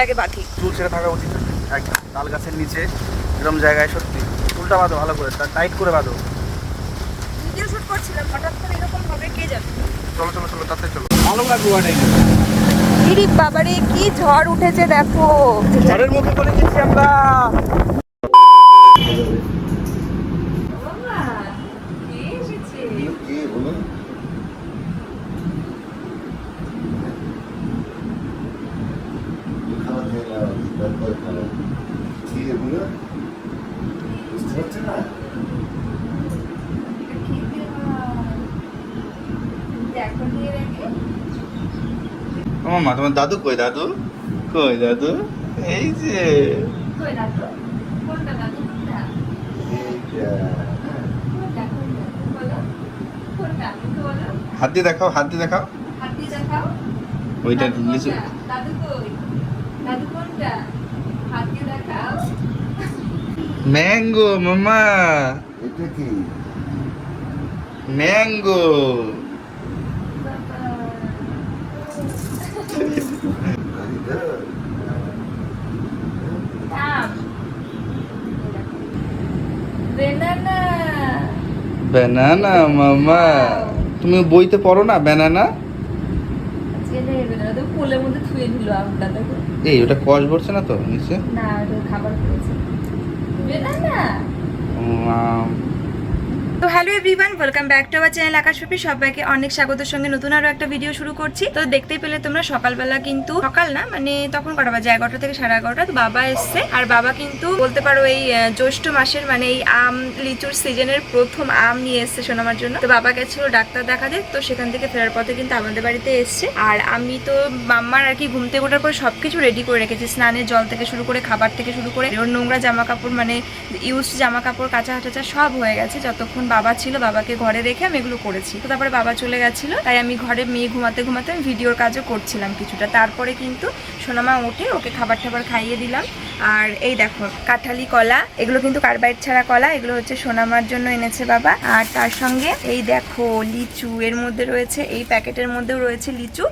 চুলটা বাঁধি। চুল ছেড়ে থাকা উচিত। একদম। তাল গাছের নিচে এরকম জায়গায় সত্যি। চুলটা বাঁধো ভালো করে। টাইট করে বাঁধো। ভিডিও শুট করছিলাম হঠাৎ করে এরকম হবে কে জানে? চলো চলো চলো তাতে চলো। ভালো লাগবে ওয়াটাই। ইরি বাবারে কি ঝড় উঠেছে দেখো। ঝড়ের মুখে চলে গেছি আমরা কি বলুন খাবার খেয়ে নাও, তারপর খাবার কি এগুলো বুঝতে পারছি না মা তোমার দাদু কই দাদু? কই দাদু? এই যে। হাত দিয়ে দেখাও হাত দিয়ে দেখাও। ওইটা লিচু ম্যাঙ্গো মামা ম্যাঙ্গো। ব্যানানা মামা। তুমি বইতে পড়ো না ব্যানানা এই ওটা কষ ভরছে না তো নিচে? না খাবার করেছে। বেদানা উম, তো hello everyone welcome back to our channel Akash peppy সবাইকে অনেক স্বাগতের সঙ্গে নতুন আরও একটা ভিডিও শুরু করছি। তো দেখতেই পেলে তোমরা সকালবেলা কিন্তু সকাল না মানে তখন কটা বাজে? এগারোটা থেকে সাড়ে এগারোটা। তো বাবা এসছে। আর বাবা কিন্তু বলতে পারো এই জ্যৈষ্ঠ মাসের মানে এই আম লিচুর সিজনের প্রথম আম নিয়ে এসছে শোনামার জন্য। তো বাবা গেছিল ডাক্তার দেখাতে, তো সেখান থেকে ফেরার পথে কিন্তু আমাদের বাড়িতে এসছে। আর আমি তো মাম্মার আর কি ঘুম থেকে ওঠার পর সবকিছু রেডি করে রেখেছি। স্নানের জল থেকে শুরু করে, খাবার থেকে শুরু করে নোংরা জামা কাপড় মানে ইউজ জামা কাপড় কাঁচা টাচা সব হয়ে গেছে। যতক্ষণ বাবা ছিল, বাবাকে ঘরে রেখে আমি এগুলো করেছি। তো তারপরে বাবা চলে গেছিল, তাই আমি ঘরে মেয়ে ঘুমাতে ঘুমাতে আমি ভিডিওর কাজও করছিলাম কিছুটা। তারপরে কিন্তু সোনামা উঠে ওকে খাবার টাবার খাইয়ে দিলাম। আর এই দেখো কাঁঠালি কলা এগুলো কিন্তু কার্বাইড ছাড়া কলা এগুলো হচ্ছে সোনামার জন্য এনেছে বাবা। আর তার সঙ্গে এই দেখো লিচু এর মধ্যে রয়েছে এই প্যাকেটের মধ্যেও রয়েছে লিচু।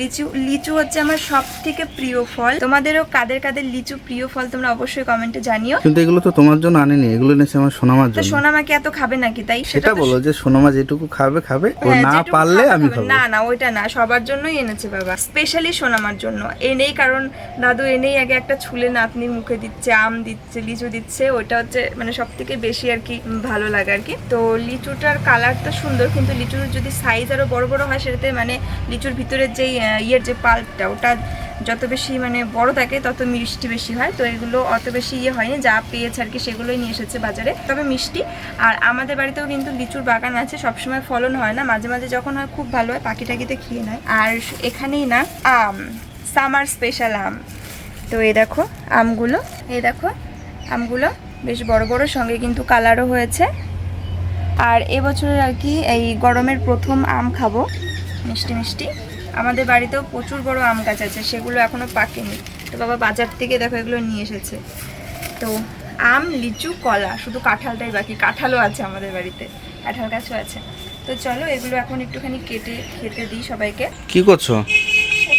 লিচু লিচু হচ্ছে আমার সব থেকে প্রিয় ফল। তোমাদেরও কাদের কাদের লিচু প্রিয় ফল তোমরা অবশ্যই কমেন্টে জানিও। কিন্তু এগুলো তো তোমার জন্য আনেনি এগুলো এনেছে আমার সোনামার জন্য। সোনামা কি এত খাবে নাকি তাই? সেটা বলো যে সোনামা যেটুকু খাবে খাবে। ও হ্যাঁ, না পারলে আমি খাব। না না ওইটা না সবার জন্যই এনেছে বাবা। স্পেশালি সোনামার জন্য। এনেই কারণ দাদু এনেই আগে একটা ছুলে নাতনির মুখে দিচ্ছে, আম দিচ্ছে, লিচু দিচ্ছে, ওইটা হচ্ছে মানে সব থেকে বেশি আর কি ভালো লাগে আর কি। তো লিচুটার কালার তো সুন্দর, কিন্তু লিচুর যদি সাইজ আরও বড় বড় হয়, সেটাতে মানে লিচুর ভিতরের যেই ইয়ের যে পাল্পটা ওটা যত বেশি মানে বড় থাকে, তত মিষ্টি বেশি হয়। তো এগুলো অত বেশি ইয়ে হয়নি, যা পেয়েছে আর কি সেগুলোই নিয়ে এসেছে বাজারে। তবে মিষ্টি। আর আমাদের বাড়িতেও কিন্তু লিচুর বাগান আছে, সবসময় ফলন হয় না, মাঝে মাঝে যখন হয় খুব ভালো হয় পাখি টাকিতে খেয়ে নেয়। আর এখানেই না, আম সামার স্পেশাল আম। তো এই দেখো আমগুলো, এই দেখো আমগুলো বেশ বড় বড়, সঙ্গে কিন্তু কালারও হয়েছে। আর এবছরের আর কি এই গরমের প্রথম আম খাব, মিষ্টি মিষ্টি। আমাদের বাড়িতেও প্রচুর বড় আম গাছ আছে, সেগুলো এখনও পাকেনি। তো বাবা বাজার থেকে দেখো এগুলো নিয়ে এসেছে। তো আম, লিচু, কলা, শুধু কাঁঠালটাই বাকি, কাঁঠালও আছে আমাদের বাড়িতে, কাঁঠাল গাছও আছে। তো চলো এগুলো এখন একটুখানি কেটে খেতে দিই সবাইকে। কি করছ?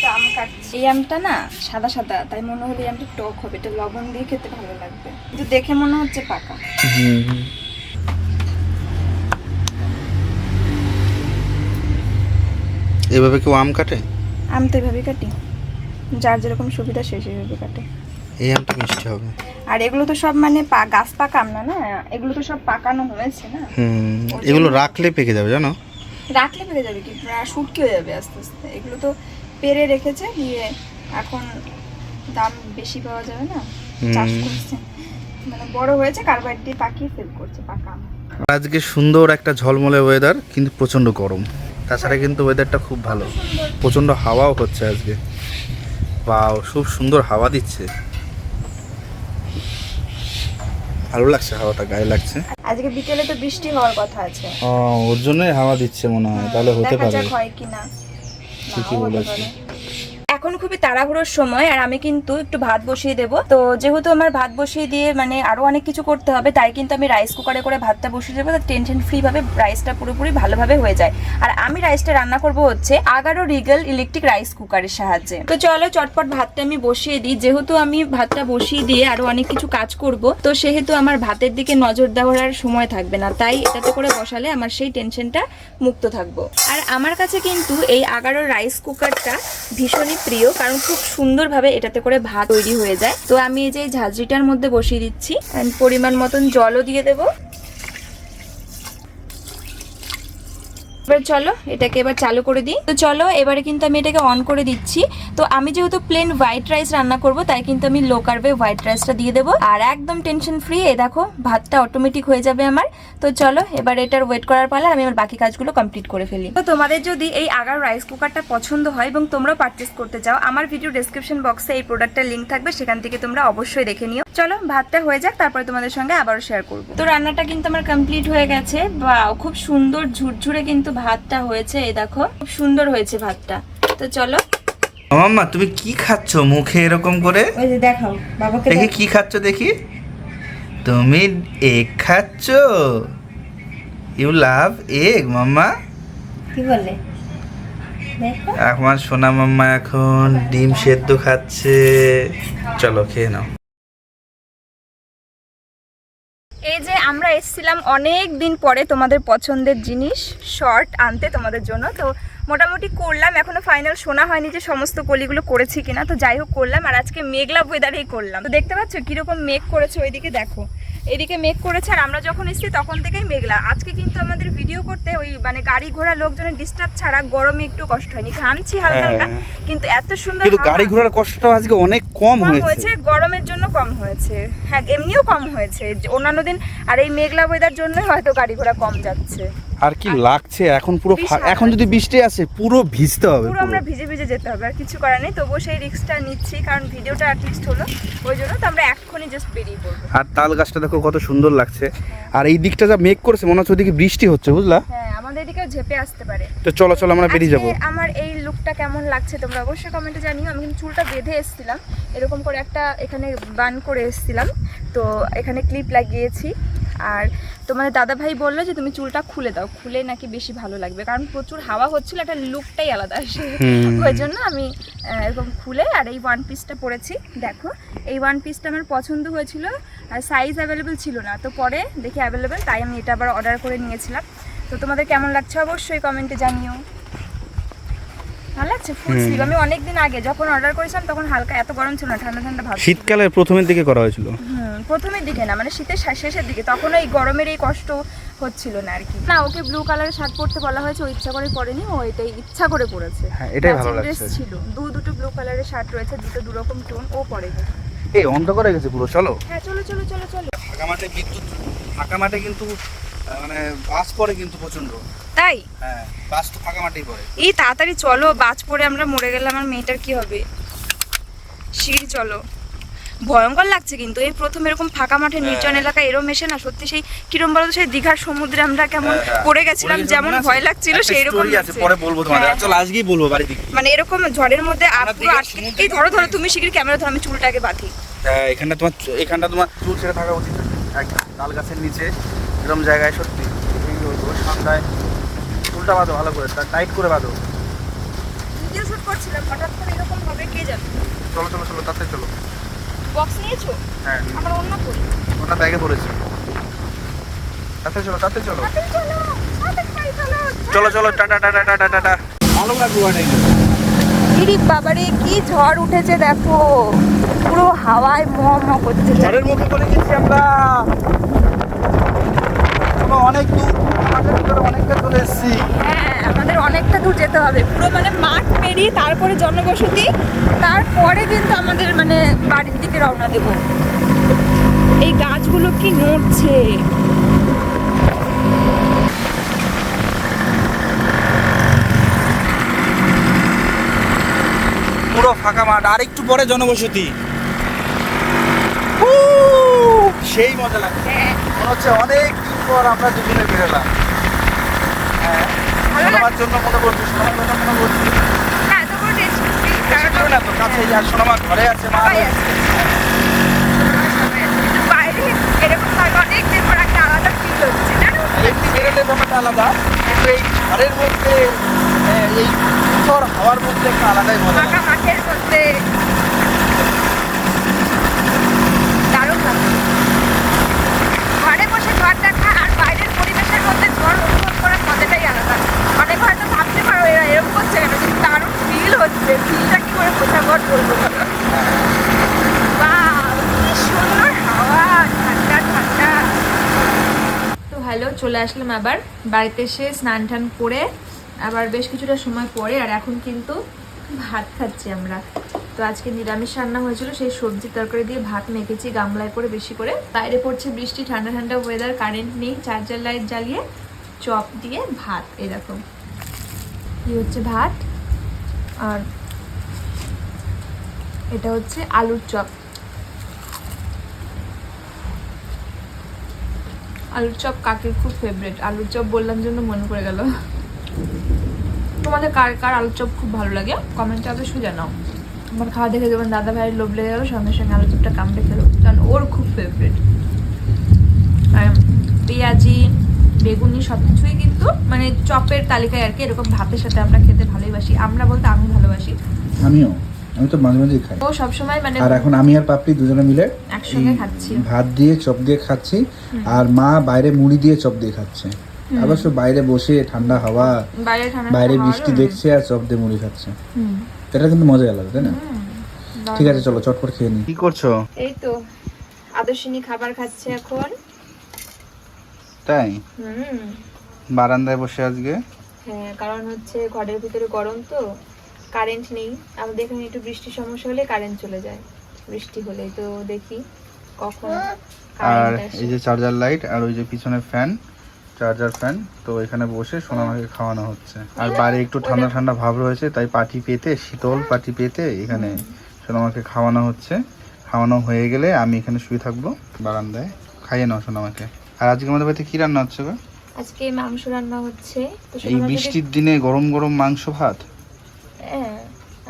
আম কাটছি। এই আমটা না সাদা সাদা তাই মনে হলো এই আমটা টক হবে এটা লবণ দিয়ে খেতে ভালো লাগবে। কিন্তু দেখে মনে হচ্ছে পাকা। এভাবে কেউ আম কাটে? আম তো এভাবে কাটি। যার যেরকম সুবিধা সে সেভাবে কাটে। এই আমটা মিষ্টি হবে। আর এগুলো তো সব মানে পা- গাছ পাকা আম না না? এগুলো তো সব পাকানো হয়েছে না? হুম এগুলো রাখলে পেকে যাবে জানো? রাখলে পেরে যাবে কি? শুটকি হয়ে যাবে আস্তে আস্তে। এগুলো তো পেরে রেখেছে দিয়ে এখন দাম বেশি পাওয়া যাবে না? চাষ করছে। মানে বড় হয়েছে কার্বাইড দিয়ে পাকিয়ে সেল করছে পাকা। আজকে সুন্দর একটা ঝলমলে ওয়েদার কিন্তু প্রচণ্ড গরম। তাছাড়া কিন্তু ওয়েদারটা খুব ভালো। প্রচণ্ড হাওয়াও হচ্ছে আজকে। বাও খুব সুন্দর হাওয়া দিচ্ছে। ভালো লাগছে হাওয়াটা গায়ে লাগছে। আজকে বিকেলে তো বৃষ্টি হওয়ার কথা আছে। ও ওর জন্যই হাওয়া দিচ্ছে মনে হয় তাহলে হতে দেখা পারে। যাক হয় কিনা। ঠিকই নাও হতে বলেছ। পারে। এখন খুবই তাড়াহুড়োর সময় আর আমি কিন্তু একটু ভাত বসিয়ে দেবো। তো যেহেতু আমার ভাত বসিয়ে দিয়ে মানে আরও অনেক কিছু করতে হবে, তাই কিন্তু আমি রাইস কুকারে করে ভাতটা বসিয়ে দেবো। টেনশন ফ্রি ভাবে রাইসটা পুরোপুরি ভালোভাবে হয়ে যায়। আর আমি রাইসটা রান্না করব হচ্ছে আগারো রিগেল ইলেকট্রিক রাইস কুকারের সাহায্যে। তো চলো চটপট ভাতটা আমি বসিয়ে দিই। যেহেতু আমি ভাতটা বসিয়ে দিয়ে আরও অনেক কিছু কাজ করব, তো সেহেতু আমার ভাতের দিকে নজর দেওয়ার আর সময় থাকবে না। তাই এটাতে করে বসালে আমার সেই টেনশনটা মুক্ত থাকব। আর আমার কাছে কিন্তু এই আগারো রাইস কুকারটা ভীষণই প্রিয়, কারণ খুব সুন্দরভাবে এটাতে করে ভাত তৈরি হয়ে যায়। তো আমি এই যে ঝাঁঝরিটার মধ্যে বসিয়ে দিচ্ছি পরিমাণ মতন জলও দিয়ে দেবো। এবার চলো, এটাকে এবার চালু করে দিই। তো চলো, এবারে কিন্তু আমি এটাকে অন করে দিচ্ছি। তো আমি যেহেতু প্লেন হোয়াইট রাইস রান্না করব, তাই কিন্তু আমি লো কার্বে হোয়াইট রাইসটা দিয়ে দেবো। আর একদম টেনশন ফ্রি এ দেখো, ভাতটা অটোমেটিক হয়ে যাবে আমার। তো চলো, এবার এটার ওয়েট করার পালা, আমি আমার বাকি কাজগুলো কমপ্লিট করে ফেলি। তো তোমাদের যদি এই আগার রাইস কুকারটা পছন্দ হয় এবং তোমরা পারচেস করতে চাও, আমার ভিডিও ডেসক্রিপশন বক্সে এই প্রোডাক্টের লিঙ্ক থাকবে, সেখান থেকে তোমরা অবশ্যই দেখে নিও। চলো, ভাতটা হয়ে যাক, তারপরে তোমাদের সঙ্গে আবারও শেয়ার করব। তো রান্নাটা কিন্তু আমার কমপ্লিট হয়ে গেছে। বা খুব সুন্দর, ঝুরঝুরে কিন্তু ভাতটা হয়েছে এই দেখো খুব সুন্দর হয়েছে ভাতটা। তো চলো। মাম্মা তুমি কি খাচ্ছ মুখে এরকম করে? ওই যে দেখাও বাবাকে দেখি কি খাচ্ছ দেখি। তুমি এগ খাচ্ছ? You love egg mama. কি বলে আমার সোনা মাম্মা এখন ডিম সেদ্ধ খাচ্ছে। চলো খেয়ে নাও। এই যে আমরা এসেছিলাম অনেক দিন পরে তোমাদের পছন্দের জিনিস শর্ট আনতে তোমাদের জন্য। তো মোটামুটি করলাম, এখনও ফাইনাল শোনা হয়নি যে সমস্ত কলিগুলো করেছি কিনা। তো যাই হোক, করলাম আর আজকে মেঘলা ওয়েদারেই করলাম। তো দেখতে পাচ্ছ কীরকম মেঘ করেছে ওইদিকে দেখো। এদিকে মেঘ করেছে আর আমরা যখন এসেছি তখন থেকেই মেঘলা। আজকে কিন্তু আমাদের ভিডিও করতে ওই মানে গাড়ি ঘোড়া লোকজনের ডিস্টার্ব ছাড়া গরমে একটু কষ্ট হয়নি। ঘামছি হালকা হালকা হ্যাঁ। কিন্তু এত সুন্দর কিন্তু গাড়ি ঘোড়ার কষ্ট আজকে অনেক কম হয়েছে। গরমের জন্য কম হয়েছে। হ্যাঁ এমনিও কম হয়েছে। অন্যান্য দিন আর এই মেঘলা ওয়েদার জন্যই হয়তো গাড়ি ঘোড়া কম যাচ্ছে। আর কি লাগছে? এখন পুরো এখন যদি বৃষ্টি আসে পুরো ভিজতে হবে পুরো আমরা ভিজে ভিজে যেতে হবে আর কিছু করার নেই। তবুও সেই রিস্কটা নিচ্ছি কারণ ভিডিওটা অ্যাটলিস্ট হলো। ওই জন্য তো আমরা এক্ষুনি জাস্ট বেরিয়ে পড়ব। আর তাল গাছটা দেখো কত সুন্দর লাগছে। আর এই দিকটা যা মেঘ করেছে মনে হচ্ছে ওদিকে বৃষ্টি হচ্ছে বুঝলা? হ্যাঁ আমাদের এদিকে ঝেপে আসতে পারে। তো চলো চলো আমরা বেরিয়ে যাব। আমার এই লুকটা কেমন লাগছে তোমরা অবশ্যই কমেন্টে জানিও। আমি কিন্তু চুলটা বেঁধে এসেছিলাম। এরকম করে একটা এখানে বান করে এসেছিলাম। তো এখানে ক্লিপ লাগিয়েছি। আর তোমাদের দাদা ভাই বলল যে তুমি চুলটা খুলে দাও খুলে নাকি বেশি ভালো লাগবে। কারণ প্রচুর হাওয়া হচ্ছিল একটা লুকটাই আলাদা আসে। ওই জন্য আমি এরকম খুলে আর এই ওয়ান পিসটা পরেছি। দেখো এই ওয়ান পিসটা আমার পছন্দ হয়েছিল আর সাইজ অ্যাভেলেবেল ছিল না। তো পরে দেখি অ্যাভেলেবেল তাই আমি এটা আবার অর্ডার করে নিয়েছিলাম। তো তোমাদের কেমন লাগছে অবশ্যই কমেন্টে জানিও। ভালো লাগছে ফুল। স্লিভ আমি অনেকদিন আগে যখন অর্ডার করেছিলাম তখন হালকা এত গরম ছিল না ঠান্ডা ঠান্ডা ভাব। শীতকালের প্রথমের দিকে করা হয়েছিল? হুম প্রথমের দিকে না মানে শীতের শেষের দিকে। তখন এই গরমের এই কষ্ট হচ্ছিল না আর কি। না ওকে ব্লু কালারের শার্ট পরতে বলা হয়েছে ও ইচ্ছা করে পরেনি ও এটাই ইচ্ছা করে পরেছে। হ্যাঁ, এটাই ভালো লাগছে। ছিল। দু দুটো ব্লু কালারের শার্ট রয়েছে দুটো দু রকম টোন ও পরেনি। এই অন্ধকার হয়ে গেছে পুরো চলো। হ্যাঁ চলো চলো চলো চলো। ফাঁকা মাঠে বিদ্যুৎ ফাঁকা মাঠে কিন্তু মানে বাস পড়ে কিন্তু প্রচণ্ড তাই? হ্যাঁ বাস তো ফাঁকা মাঠেই পড়ে। এই তাড়াতাড়ি চলো বাজ পড়ে আমরা মরে গেলে আমার মেয়েটার কি হবে? সিঁড়ি চলো। ভয়ঙ্কর লাগছে কিন্তু এই প্রথম এরকম ফাঁকা মাঠে নির্জন এলাকা এরম এসে না সত্যি সেই কিরম বলতো সেই দীঘার সমুদ্রে আমরা কেমন পড়ে গেছিলাম যেমন ভয় লাগছিল সেই রকম আছে পরে বলব তোমাদের। চলো আজকেই বলব বাড়ি থেকে মানে এরকম ঝড়ের মধ্যে পুরো আটকে এই ধরো ধরো তুমি শিগগির ক্যামেরা ধরো আমি চুলটাকে বাঁধি। হ্যাঁ, এখানটা তোমার এখানটা তোমার চুল ছেড়ে থাকা উচিত। তাল গাছের নিচে এরকম জায়গায় সত্যি। সন্ধ্যায় চুলটা বাঁধো ভালো করে তার টাইট করে বাঁধো। ভিডিও শুট করছিলাম হঠাৎ করে এরকম হবে কে জানে? চলো চলো চলো তাতে চলো। বক্স নিয়েছো? হ্যাঁ আমার অন্য করি। ওটা ব্যাগে পড়েছে। তাতে চলো তাতে চলো। চলো চলো টাটা টাটা টাটা টাটা ভালো লাগবে ওটা ইরি বাবারে কি ঝড় উঠেছে দেখো। পুরো হাওয়ায় ম ম করছে। ঝড়ের মুখে পড়ে গেছি আমরা। অনেক দূর আমাদের ভিতরে অনেকটা চলে এসেছি। হ্যাঁ আমাদের অনেকটা দূর যেতে হবে। পুরো মানে মাঠ পেরিয়ে তারপরে জনবসতি তারপরে কিন্তু আমাদের মানে বাড়ির দিকে রওনা দেব। এই গাছগুলো কি নড়ছে? পুরো ফাঁকা মাঠ আর একটু পরে জনবসতি। উ, সেই মজা লাগছে। হ্যাঁ। মনে হচ্ছে অনেক পর আমরা দুজনে বেরোলাম হ্যাঁ আমার জন্য মনে করছি সবার জন্য মনে করছি। না কারণ না তো কাছে আর সোনামা ঘরে আছে মা আলাদা কিন্তু এই ঘরের মধ্যে এই সুন্দর হাওয়ার মধ্যে একটা আলাদাই মজা মাঠের মধ্যে দারুণ লাগছে ঘরে বসে ঝড় দেখা আর বাইরের পরিবেশের মধ্যে ঝড় অনুভব করার মজাটাই আলাদা অনেক হয়তো ভাবতে পারো এরা এরকম করছে কেন? কিন্তু দারুণ ফিল হচ্ছে। ফিলটা কি করে বোঝাবো আর বলব হ্যালো চলে আসলাম আবার। বাড়িতে এসে স্নান টান করে আবার বেশ কিছুটা সময় পরে আর এখন কিন্তু ভাত খাচ্ছি আমরা। তো আজকে নিরামিষ রান্না হয়েছিল, সেই সবজি তরকারি দিয়ে ভাত মেখেছি, গামলায় করে বেশি করে। বাইরে পড়ছে বৃষ্টি, ঠান্ডা ঠান্ডা ওয়েদার কারেন্ট নেই চার্জার লাইট জ্বালিয়ে, চপ দিয়ে ভাত, এরকম। কি হচ্ছে ভাত? আর এটা হচ্ছে আলুর চপ। আলুর চপ কাকের খুব ফেভারেট আলুর চপ বললাম জন্য মনে পড়ে গেল। তোমাদের কার কার আলুর চপ খুব ভালো লাগে? কমেন্টে অবশ্যই জানাও। আমার খাওয়া দেখে যখন দাদা ভাইয়ের লোভ লেগে গেলো, সঙ্গে সঙ্গে আলুর চপটা কামড়ে খেলো। কারণ ওর খুব ফেভারিট পেঁয়াজি বেগুনি সব কিছুই কিন্তু মানে চপের তালিকায় আর কি এরকম ভাতের সাথে আমরা খেতে ভালোবাসি। আমরা বলতে আমি ভালোবাসি। আমিও। আমি তো মাঝে মাঝে খাই। ও সবসময় মানে আর এখন আমি আর পাপড়ি দুজনে মিলে একসঙ্গে খাচ্ছি। ভাত দিয়ে চপ দিয়ে খাচ্ছি। আর মা বাইরে মুড়ি দিয়ে চপ দিয়ে খাচ্ছে। অবশ্য বাইরে বসে ঠান্ডা হাওয়া বাইরে বৃষ্টি দেখছে আর চপ দিয়ে মুড়ি খাচ্ছে। এটা কিন্তু মজাই আলাদা তাই না? ঠিক আছে চলো চটপট খেয়ে নিই কি করছ? এই তো আদর্শিনী খাবার খাচ্ছে এখন। তাই? হুম। বারান্দায় বসে আজকে? হ্যাঁ কারণ হচ্ছে ঘরের ভিতরে গরম তো কারেন্ট নেই। আমাদের এখানে একটু বৃষ্টির সমস্যা হলে কারেন্ট চলে যায়। বৃষ্টি হলে তো দেখি কখন আর এই যে চার্জার লাইট আর ওই যে পিছনে ফ্যান চার্জার ফ্যান তো এখানে বসে সোনামাকে খাওয়ানো হচ্ছে। আর বাইরে একটু ঠান্ডা ঠান্ডা ভাব রয়েছে তাই পাটি পেতে শীতল পাটি পেতে এখানে সোনামাকে খাওয়ানো হচ্ছে। খাওয়ানো হয়ে গেলে আমি এখানে শুয়ে থাকব বারান্দায়। খাইয়ে নাও সোনামাকে। আর আজকে আমাদের বাড়িতে কি রান্না হচ্ছে গো? আজকে মাংস রান্না হচ্ছে। তো এই বৃষ্টির দিনে গরম গরম মাংস ভাত? হ্যাঁ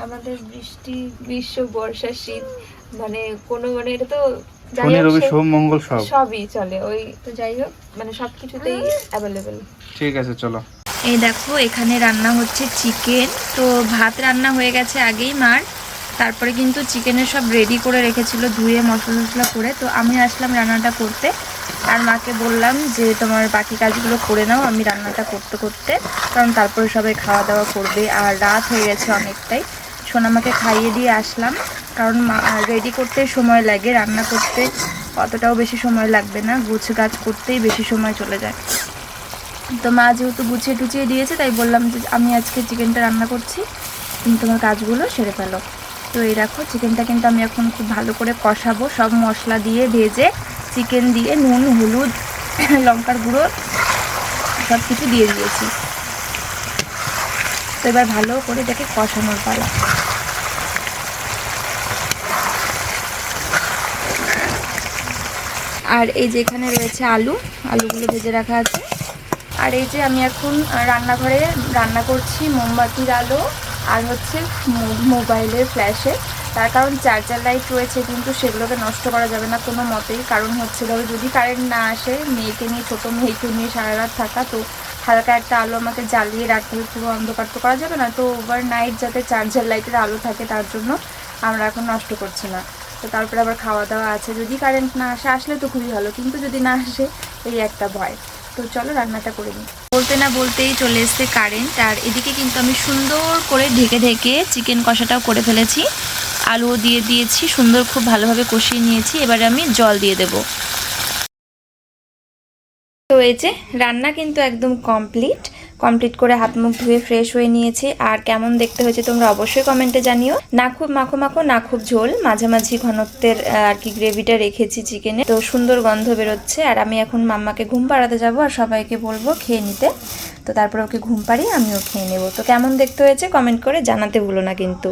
আমাদের বৃষ্টি গ্রীষ্ম বর্ষা শীত মানে কোনো মানে এটা তো যাই শনি হোক রবি সোম মঙ্গল সব। সবই চলে ওই তো যাই হোক মানে সবকিছুতেই অ্যাভেলেবেল ঠিক আছে চলো। এই দেখো এখানে রান্না হচ্ছে চিকেন। তো ভাত রান্না হয়ে গেছে আগেই মার। তারপরে কিন্তু চিকেনের সব রেডি করে রেখেছিল ধুয়ে মশলা মশলা করে। তো আমি আসলাম রান্নাটা করতে। আর মাকে বললাম যে, তোমার বাকি কাজগুলো করে নাও, আমি রান্নাটা করতে করতে, কারণ তারপরে সবাই খাওয়া দাওয়া করবে। আর রাত হয়ে গেছে অনেকটাই। সোনামাকে খাইয়ে দিয়ে আসলাম, কারণ রেডি করতে সময় লাগে, রান্না করতে অতটাও বেশি সময় লাগবে না গুছ গাছ করতেই বেশি সময় চলে যায়। তো মা যেহেতু গুছিয়ে টুচিয়ে দিয়েছে, তাই বললাম যে, আমি আজকে চিকেনটা রান্না করছি, তুমি তোমার কাজগুলো সেরে ফেলো। তো এই রাখো চিকেনটা কিন্তু আমি এখন খুব ভালো করে কষাবো, সব মশলা দিয়ে ভেজে চিকেন দিয়ে নুন, হলুদ, লঙ্কার গুঁড়ো সব কিছু দিয়ে দিয়েছি। তো এবার ভালো করে এটাকে কষানোর পালা। আর এই যে এখানে রয়েছে আলু, আলুগুলো ভেজে রাখা আছে। আর এই যে আমি এখন রান্নাঘরে রান্না করছি মোমবাতির আলো, আর হচ্ছে মোবাইলের ফ্ল্যাশে। তার কারণ চার্জার লাইট রয়েছে কিন্তু সেগুলোকে নষ্ট করা যাবে না কোনো মতেই। কারণ হচ্ছে ধরো, যদি কারেন্ট না আসে, মেয়েকে নিয়ে, ছোটো মেয়েকে নিয়ে সারা রাত থাকা, তো হালকা একটা আলো আমাকে জ্বালিয়ে রাখতে পুরো অন্ধকার তো করা যাবে না। তো ওভার নাইট যাতে চার্জার লাইটের আলো থাকে, তার জন্য আমরা এখন নষ্ট করছি না। তো তারপরে আবার খাওয়া দাওয়া আছে। যদি কারেন্ট না আসে, আসলে তো খুবই ভালো, কিন্তু যদি না আসে, এই একটা ভয়। তো চলো রান্নাটা করে নিই। বলতে না বলতেই চলে এসছে কারেন্ট আর এদিকে কিন্তু আমি সুন্দর করে ঢেকে ঢেকে চিকেন কষাটাও করে ফেলেছি। আলুও দিয়ে দিয়েছি, সুন্দর খুব ভালোভাবে কষিয়ে নিয়েছি, এবারে আমি জল দিয়ে দেব। তো এই যে রান্না কিন্তু একদম কমপ্লিট কমপ্লিট করে হাত মুখ ধুয়ে ফ্রেশ হয়ে নিয়েছি, আর কেমন দেখতে হয়েছে তোমরা অবশ্যই কমেন্টে জানিও। না খুব মাখো মাখো, না খুব ঝোল, মাঝামাঝি ঘনত্বের আর কি গ্রেভিটা রেখেছি চিকেনে তো সুন্দর গন্ধ বেরোচ্ছে, আর আমি এখন মাম্মাকে ঘুম পাড়াতে যাব, আর সবাইকে বলব খেয়ে নিতে। তো তারপর ওকে ঘুম পাড়িয়ে আমিও খেয়ে নেব। তো কেমন দেখতে হয়েছে কমেন্ট করে জানাতে ভুলো না কিন্তু।